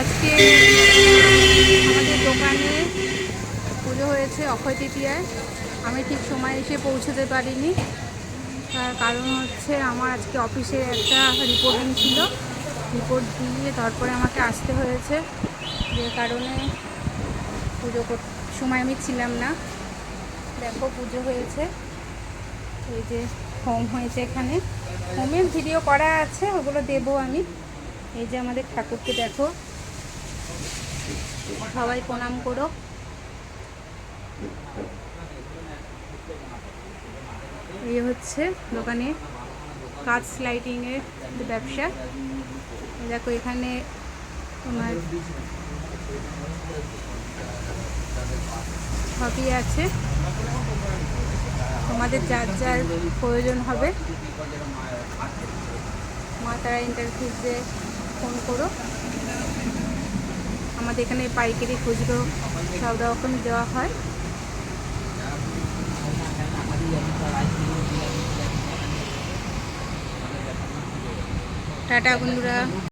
আজকে আমাদের দোকানে পুজো হয়েছে অক্ষয় তৃতীয়ায়। আমি ঠিক সময় এসে পৌঁছতে পারিনি। তার কারণ হচ্ছে আমার আজকে অফিসে একটা রিপোর্টিং ছিল। রিপোর্ট দিয়ে তারপরে আমাকে আসতে হয়েছে। যে কারণে পুজো সময় আমি ছিলাম না। দেখো, পুজো হয়েছে। এই যে হোম হয়েছে এখানে। হোমের ভিডিও করা আছে, ওগুলো দেবো আমি। এই যে আমাদের ঠাকুরকে দেখো। সবাই প্রণাম করো। এই হচ্ছে দোকানে কাজ লাইটিংয়ের ব্যবসা। দেখো এখানে তোমার সবই আছে। তোমাদের যার যার প্রয়োজন হবে, মা তারা ইন্টারভিউতে ফোন করো। আমাদের এখানে পাইকারি খুচরো সব রকম দেওয়া হয়। টাটা বন্ধুরা।